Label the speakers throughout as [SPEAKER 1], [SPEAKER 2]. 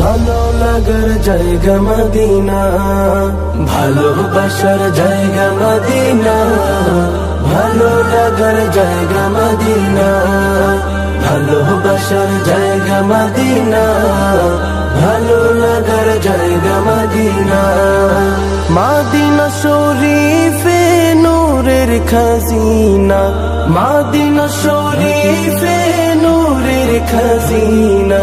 [SPEAKER 1] ভালো লাগার জায়গা মদিনা ভালোবাসার জায়গা মদিনা, ভালো লাগার জায়গা মদিনা ভালোবাসার জায়গা মদিনা, ভালো লাগার জায়গা মদিনা। মাদিনা শরীফে নূরের খাজিনা, মাদিনা শরীফে নূরের খাজিনা।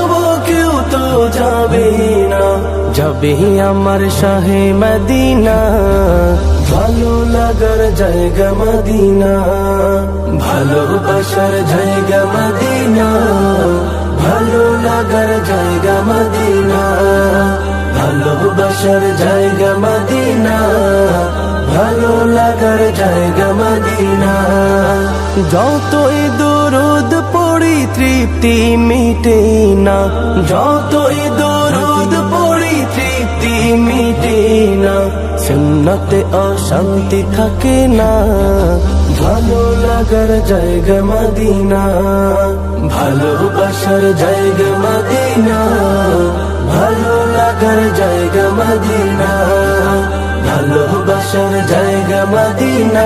[SPEAKER 1] যাবে না। যাবে আমার শাহে মদিনা। ভালো লাগার জায়গা মদিনা। ভালোবাসার জায়গা মদিনা। ভালো লাগার জায়গা মদিনা। ভালোবাসার জায়গা মদিনা। ভালো লাগার জায়গা মদিনা। যতই দরুদ তৃপ্তি মিটে না, যতই দরুদ পড়ি, তৃপ্তি মিটে না, সুন্নতে অশান্তি থাকে না। ভালো লাগার জায়গা মদিনা ভালোবাসার জায়গা মদিনা, ভালো লাগার জায়গা মদিনা ভালোবাসার জায়গা মদিনা।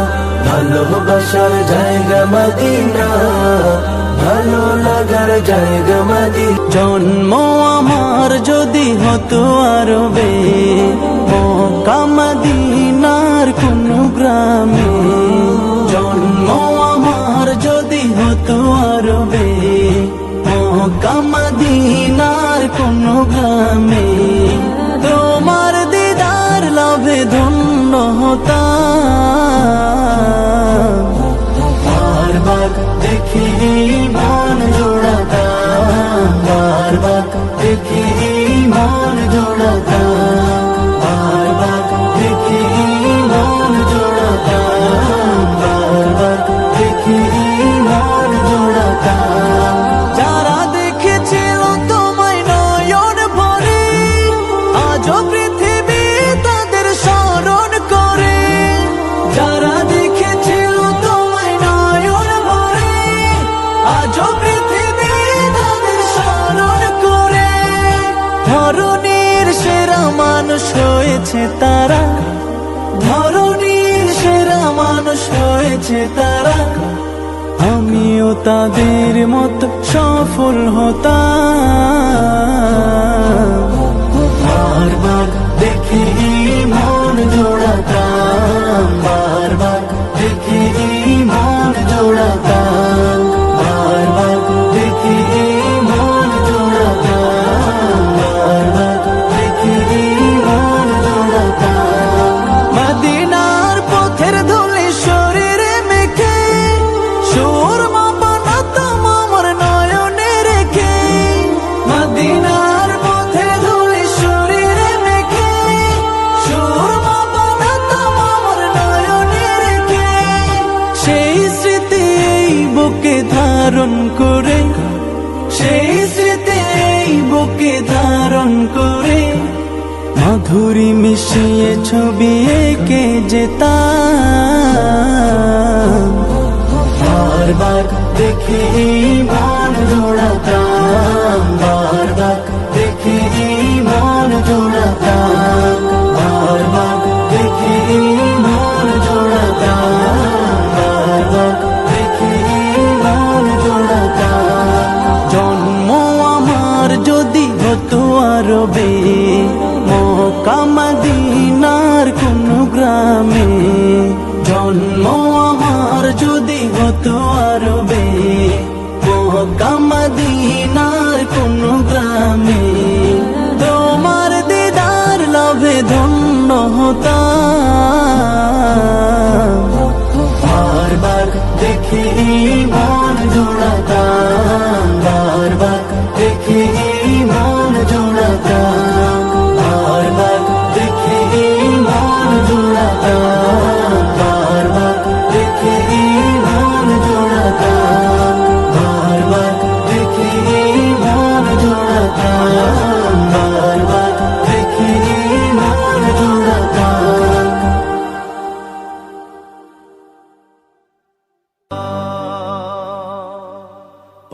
[SPEAKER 1] ভালোবাসার জায়গা মদিনা, ভালো লাগার জায়গা মদিনা। জন্ম আমার যদি হতো আরবে কামাদিনার কোন গ্রামে। জন্ম আমার যদি হতো আরবে কামাদিনার কোন গ্রামে। তোমার দিদার লাভে ধন্য হতাম। হয়েছে তারা। ধরনীর সেরা মানুষ হয়েছে তারা। আমিও তাদের মতো সফল হতাম। ধারণ করে, সেই স্মৃতি এই বুকে ধারণ করে। মাধুরী মিশিয়ে ছবি এঁকে যেতাম। বারবার দেখে মন জোড়াতাম। যদি হতো আরবে মদিনার কোন গ্রামে। তোমার দিদার লাভে ধন্য হতাম। বারবার দেখে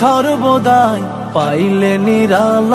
[SPEAKER 1] সর্বদাই পাইলে নিরালা